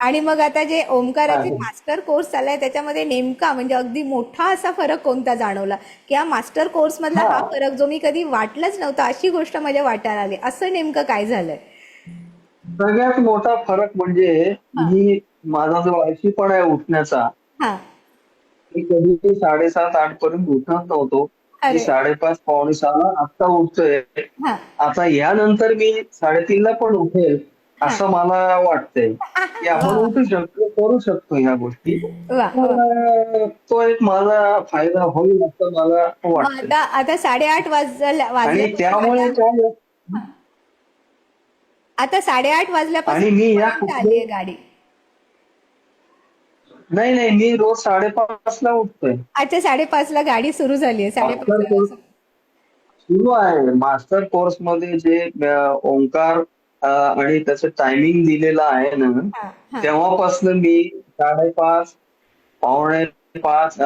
आणि मग आता जे ओमकाराचे आहे. मास्टर कोर्स चाललाय त्याच्यामध्ये नेमका म्हणजे अगदी मोठा असा फरक कोणता जाणवला? की हा मास्टर कोर्स मधला हा. फरक जो मी कधी वाटलाच नव्हता अशी गोष्ट माझ्या वाटायला आली. असं नेमकं काय झालंय? सगळ्यात मोठा फरक म्हणजे मी माझा जो आळशीपणा आहे उठण्याचा हा. मी कधी साडेसात आठ पर्यंत उठत नव्हतो. मी साडेपाच पावणे सहाला आता उठतोय. आता यानंतर मी साडेतीनला पण उठेल. असं मला वाटतंय. की आपण उठू शकतो करू शकतो ह्या गोष्टी. वा वा. तर तो एक माझा फायदा होईल असं मला वाटतं आता आता साडेआठ वाजल्या आणि त्यामुळे काय आता साडेआठ वाजल्यापासून आणि मी या कुठपर्यंत आली आहे गाडी. नाही नाही मी रोज साडेपाच ला उठतोय. अच्छा साडेपाच ला गाडी सुरू झाली आहे मास्टर साडेपाच कोर्स सुरू आहे. मास्टर कोर्समध्ये जे अं, ओंकार आणि त्याचं टायमिंग दिलेलं आहे ना तेव्हापासून मी साडेपाच पावणे पाच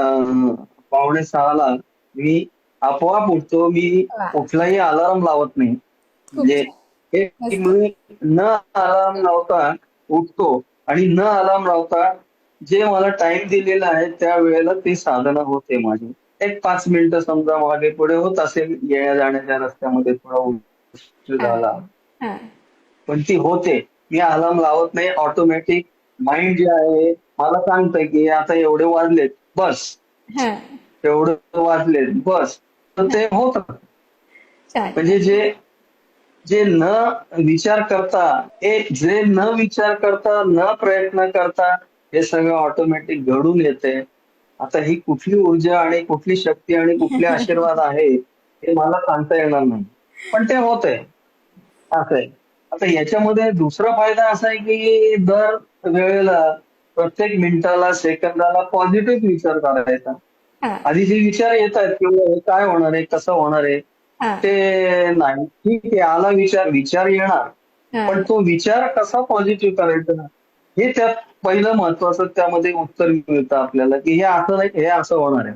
पावणे सहाला मी आपोआप उठतो. मी. कुठलाही अलार्म लावत नाही. म्हणजे. मी न अलार्म लावता उठतो आणि न अलार्म लावता जे मला टाइम दिलेला आहे त्या वेळेला ती साधना होते माझी. एक पाच मिनिटं समजा मागे पुढे होत असेल येण्या जाण्याच्या रस्त्यामध्ये थोडा उशीर झाला. पण ती होते. मी अलार्म लावत नाही. ऑटोमॅटिक माइंड जे आहे मला सांगतंय की आता एवढे वाजलेत. बस. एवढे वाजलेत. बस. तर ते होत. म्हणजे जे जे न विचार करता हे जे न विचार करता न प्रयत्न करता हे सगळं ऑटोमॅटिक घडून येते. आता ही कुठली ऊर्जा आणि कुठली शक्ती आणि कुठले आशीर्वाद आहे हे मला सांगता येणार नाही. पण ते होतंय. असं आहे आता याच्यामध्ये दुसरा फायदा असा आहे की दर वेळेला प्रत्येक मिनिटाला सेकंदाला पॉझिटिव्ह विचार करायचा आधी जे विचार येत आहेत किंवा काय होणार आहे कसं होणार आहे ते नाही. ठीक आहे आला विचार विचार येणार. पण तो विचार कसा पॉझिटिव्ह करायचा? हे त्यात पहिलं महत्वाचं त्यामध्ये उत्तर मिळतं आपल्याला की हे असं नाही हे असं होणार आहे.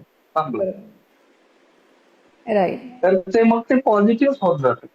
तर ते मग ते पॉझिटिव्ह होत जातं.